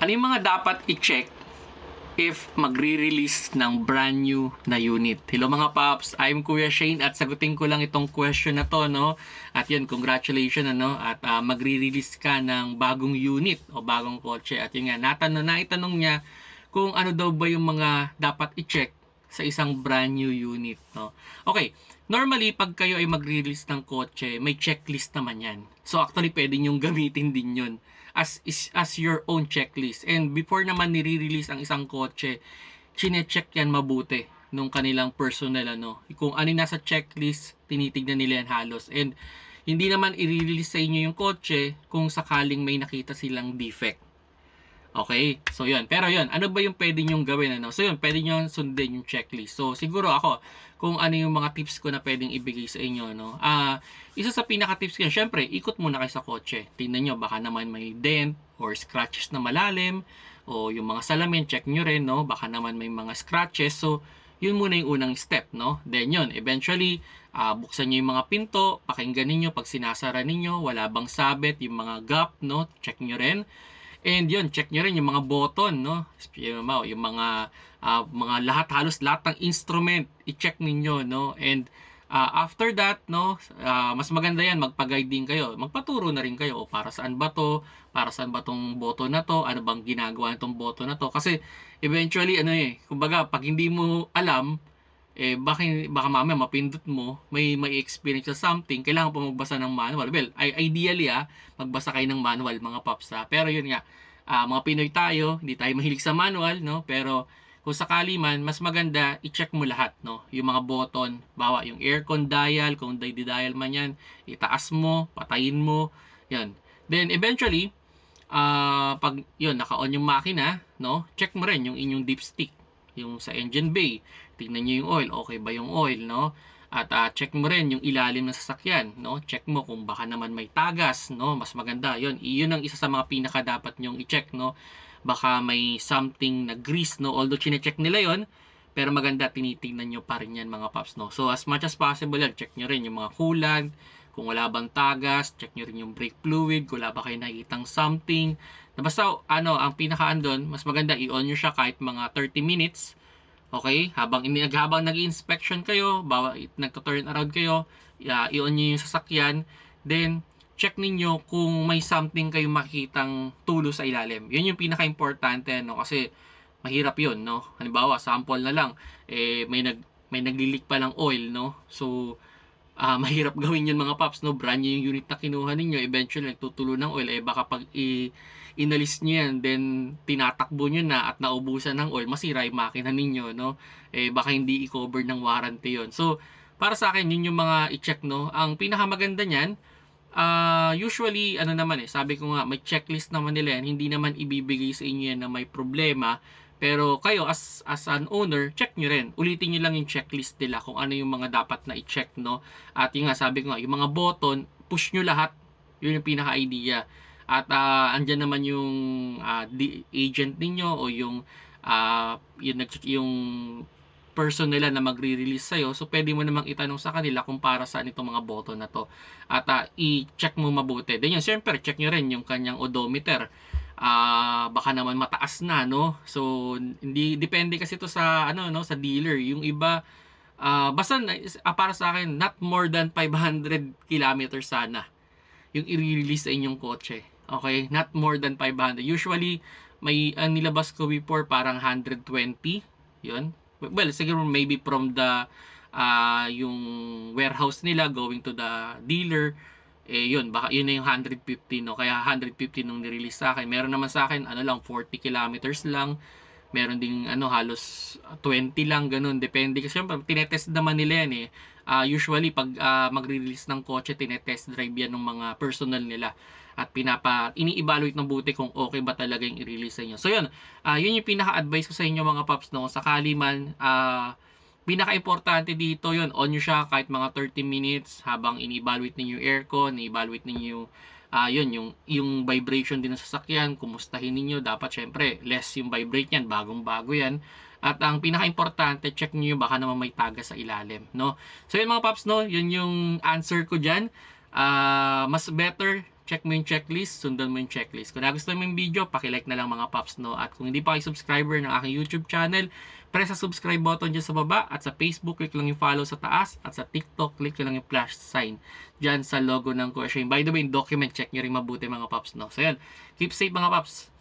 Ano yung mga dapat i-check if magre-release ng brand new na unit. Hello mga paps, I'm Kuya Shane at sagutin ko lang itong question na to, no? At yun, congratulations, ano? At uh, magre-release ka ng bagong unit o bagong kotse. At yun nga, natanong, naitanong niya kung ano daw ba yung mga dapat i-check sa isang brand new unit, no? Okay, normally pag kayo ay magre-release ng kotse, may checklist naman yan. So actually, pwede nyong gamitin din yun as is, as your own checklist. And before naman nire-release ang isang kotse, chine-check yan mabuti nung kanilang personal ano. Kung ano nasa checklist, tinitignan nila yan halos. And hindi naman i-release sa inyo yung kotse kung sakaling may nakita silang defect. Okay? So, yun. Pero yun, ano ba yung pwede nyong gawin? Ano? So, yun, pwede nyo sundin yung checklist. So, siguro ako, kung ano yung mga tips ko na pwedeng ibigay sa inyo, no? Ah, uh, isa sa pinaka-tips ko, syempre, ikot muna kayo sa kotse. Tingnan nyo, baka naman may dent or scratches na malalim, o yung mga salamin, check nyo rin, no? Baka naman may mga scratches. So, yun muna yung unang step, no? Then yun, eventually, uh, buksan nyo yung mga pinto, pakinggan niyo pag sinasara ninyo, wala bang sabit, yung mga gap, no? Check nyo rin. And yun, check nyo rin yung mga button, no? Yung mga, uh, mga lahat, halos lahat ng instrument, i-check ninyo, no? And uh, after that, no, uh, mas maganda yan, magpa-guide din kayo. Magpaturo na rin kayo, o para saan ba to, para saan ba tong button na to, ano bang ginagawa nitong button na to. Kasi eventually, ano eh, kumbaga, pag hindi mo alam, eh baka, baka mamaya mapindot mo, may may experience sa something, kailangan pa magbasa ng manual. Well, ideally ah, magbasa kayo ng manual mga paps ah. Pero yun nga, uh, mga Pinoy tayo, hindi tayo mahilig sa manual, no? Pero kung sakali man, mas maganda, i-check mo lahat, no? Yung mga button, bawa yung aircon dial, kung di-dial man yan, itaas mo, patayin mo, yan. Then eventually, uh, pag yun, naka-on yung makina, no? Check mo rin yung inyong dipstick yung sa engine bay. Tingnan niyo yung oil, okay ba yung oil, no? At uh, check mo rin yung ilalim ng sasakyan, no? Check mo kung baka naman may tagas, no? Mas maganda. 'Yon, iyon ang isa sa mga pinaka dapat nyong i-check, no? Baka may something na grease, no? Although chine-check nila 'yon, pero maganda tinitingnan nyo pa rin yan mga paps, no? So as much as possible yan, check nyo rin yung mga coolant, kung wala bang tagas, check nyo rin yung brake fluid, kung wala ba kayo nakikitang something. Na basta, ano, ang pinakaan doon, mas maganda i-on nyo siya kahit mga 30 minutes Okay? Habang, habang nag-inspection kayo, bawa, nagto-turn around kayo, uh, i-on nyo yung sasakyan, then, check ninyo kung may something kayo makikitang tulo sa ilalim. Yun yung pinaka-importante, no? Kasi, mahirap yun, no? Halimbawa, sample na lang, eh, may nag may naglilik pa lang oil, no? So, uh, mahirap gawin yun mga paps, no? Brand yung unit na kinuha ninyo, eventually nagtutulo ng oil, eh baka pag i- inalis nyo yan, then tinatakbo nyo na at naubusan ng oil, masira yung makina ninyo, no? Eh baka hindi i-cover ng warranty yon So, para sa akin, yun yung mga i-check, no? Ang pinakamaganda niyan, uh, usually, ano naman eh, sabi ko nga, may checklist naman nila yan, hindi naman ibibigay sa inyo yan na may problema, pero kayo as as an owner, check nyo rin. Ulitin nyo lang yung checklist nila kung ano yung mga dapat na i-check, no? At yung nga, sabi ko nga, yung mga button, push nyo lahat. Yun yung pinaka-idea. At uh, andyan naman yung uh, agent ninyo o yung uh, yung, yung person nila na magre-release sa'yo. So, pwede mo namang itanong sa kanila kung para saan itong mga button na to. At uh, i-check mo mabuti. Then yun, siyempre, check nyo rin yung kanyang odometer uh, baka naman mataas na no? So hindi depende kasi to sa ano no? Sa dealer. Yung iba uh, basta uh, para sa akin not more than 500 kilometers sana yung i-release sa inyong kotse. Okay? Not more than 500 usually may uh, nilabas ko before parang 120 yun? Well siguro maybe from the uh, yung warehouse nila going to the dealer eh yun, baka yun na yung 150 no. Kaya 150 nung nirelease sa akin. Meron naman sa akin ano lang 40 kilometers lang. Meron ding ano halos 20 lang ganun. Depende kasi syempre tinetest naman nila yan eh. Uh, usually pag uh, magre-release ng kotse, tinetest drive yan ng mga personal nila at pinapa ini-evaluate ng buti kung okay ba talaga yung i-release sa inyo. So yun, uh, yun yung pinaka-advice ko sa inyo mga paps no. Sakali man uh, pinaka-importante dito yon on nyo siya kahit mga 30 minutes habang ini-evaluate ninyo yung aircon, ini-evaluate ninyo uh, yun, yung, yung vibration din ng sasakyan, kumustahin ninyo, dapat syempre less yung vibrate yan, bagong bago yan. At ang pinaka-importante, check niyo baka naman may taga sa ilalim, no? So yun mga paps, no, yun yung answer ko diyan. Uh, mas better check mo yung checklist, sundan mo yung checklist. Kung nagustuhan mo yung video, pakilike na lang mga paps, no? At kung hindi pa kayo subscriber ng aking YouTube channel, press sa subscribe button dyan sa baba at sa Facebook, click lang yung follow sa taas at sa TikTok, click lang yung flash sign dyan sa logo ng Kuya. By the way, document, check nyo rin mabuti mga paps, no? So yan, keep safe mga paps.